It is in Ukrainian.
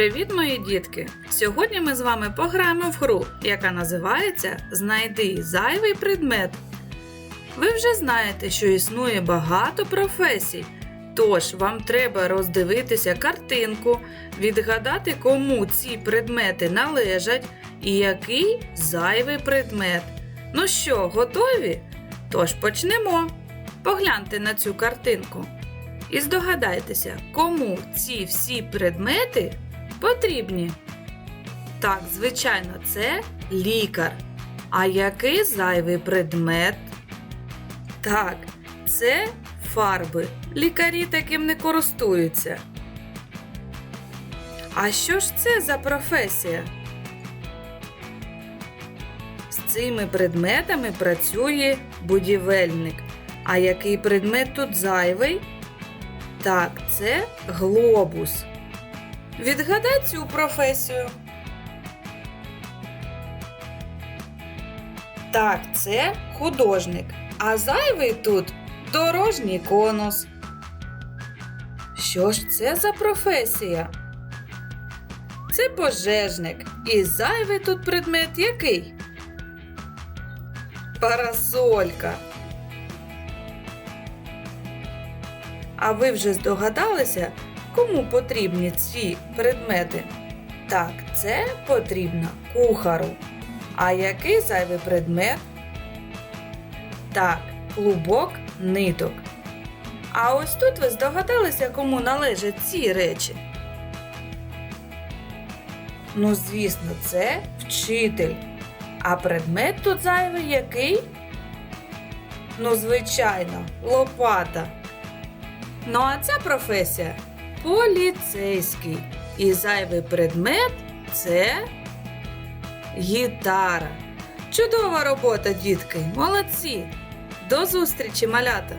Привіт, мої дітки! Сьогодні ми з вами пограємо в гру, яка називається Знайди зайвий предмет. Ви вже знаєте, що існує багато професій. Тож вам треба роздивитися картинку, відгадати, кому ці предмети належать і який зайвий предмет. Ну що, готові? Тож почнемо. Погляньте на цю картинку. І здогадайтеся, кому ці всі предмети потрібні. Так, звичайно, це лікар. А який зайвий предмет? Так, це фарби. Лікарі таким не користуються. А що ж це за професія? З цими предметами працює будівельник. А який предмет тут зайвий? Так, це глобус. Відгадай цю професію. Так, це художник. А зайвий тут дорожній конус. Що ж це за професія? Це пожежник. І зайвий тут предмет який? Парасолька. А ви вже здогадалися, кому потрібні ці предмети? Так, це потрібно кухару. А який зайвий предмет? Так, клубок ниток. А ось тут ви здогадалися, кому належать ці речі? Ну, звісно, це вчитель. А предмет тут зайвий який? Ну, звичайно, лопата. Ну а ця професія поліцейський. І зайвий предмет це гітара. Чудова робота, дітки! Молодці! До зустрічі, малята!